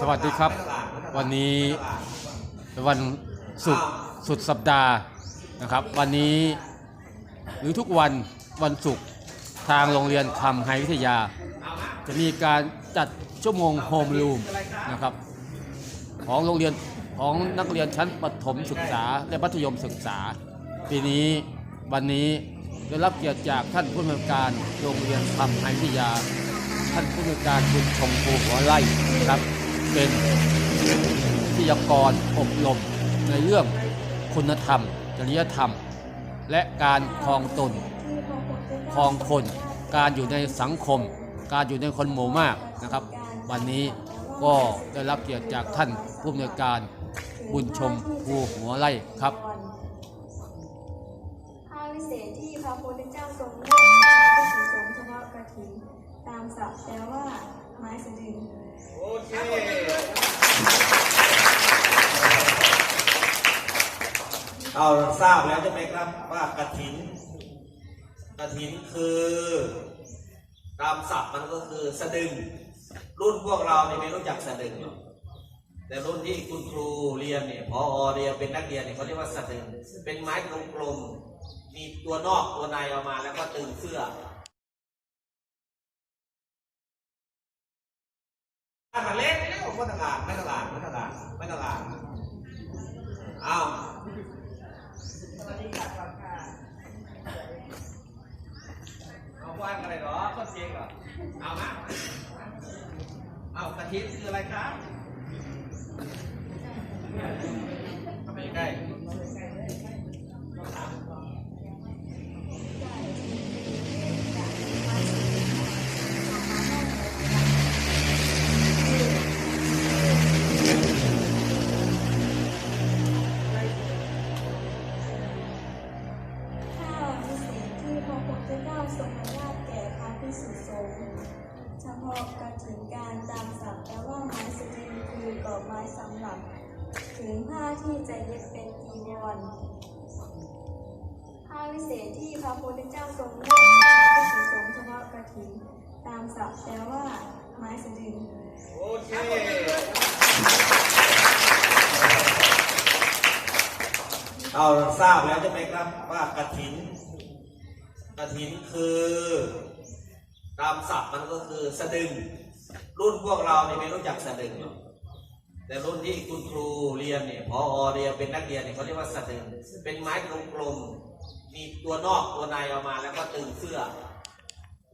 สวัสดีครับ วันนี้วันศุกร์สุดสัปดาห์นะครับ วันนี้หรือทุกวันวันศุกร์ทางโรงเรียนคำไฮวิทยา จะมีการจัดชั่วโมงโฮมรูมนะครับ ของโรงเรียนของนักเรียนชั้นประถมศึกษา และมัธยมศึกษา ปีนี้วันนี้ได้รับเกียรติจากท่านผู้อำนวยการโรงเรียนคำไฮวิทยาท่านผู้อำนวยการบุญชมภูหัวไร่ครับ เป็นวิทยากรอบรมในเรื่องคุณธรรม จริยธรรม และการครองตนครองคน การอยู่ในสังคม การอยู่ในคนหมู่มากนะครับ วันนี้ก็ได้รับเกียรติจากท่านผู้อำนวยการบุญชมภูหัวไร่ครับข้าวิเศษที่พระพุทธเจ้าทรงเลือกมาเป็นสีสงฆ์เฉพาะกระถินตามศัพท์แปลว่าไม้สะดึงโอเค เอาทราบแล้วใช่ไหมครับว่ากระถินกระถินคือตามศัพท์มันก็คือสะดึง รุ่นพวกเราเนี่ยไม่รู้จักสะดึงหรอกแต่รุ่นที่คุณครูเรียนเนี่ยพอเรียนเป็นนักเรียนเนี่ยเขาเรียกว่าสะดึง เป็นไม้กลมๆมีตัวนอกตัวในออกมาแล้วก็ตึงเสื้ออะมาเล่นไม่ต้องอ่านไม่ต้องอ่านไม่ต้องอ่านไม่ต้องอ่านอ้าว กว้างอะไรเหรอต้นเจงเหรอเอามาเอากระทิคืออะไรครับ พระเจ้าทรงอนุญาตแก่พระภิกษุสงฆ์เฉพาะกระถินการตามศัพท์แปลว่าไม้สะดึงคือกอบไม้สำหรับถึงผ้าที่จะเย็บเป็นจีวรผ้าวิเศษที่พระพุทธเจ้าทรงเลือกมาเป็นสีสงฆ์เฉพาะกระถิ่นตามศัพท์แปลว่าไม้สะดึงโอเคเอาทราบแล้วใช่ไหมครับว่ากระถิน กระถินคือตามศัพท์มันก็คือสะดึง รุ่นพวกเราเนี่ยไม่รู้จักสะดึงหรอกแต่รุ่นที่คุณครูเรียนเนี่ยพอเรียนเป็นนักเรียนเนี่ยเขาเรียกว่าสะดึง เป็นไม้กลมๆมีตัวนอกตัวในออกมาแล้วก็ตึงเสื้อ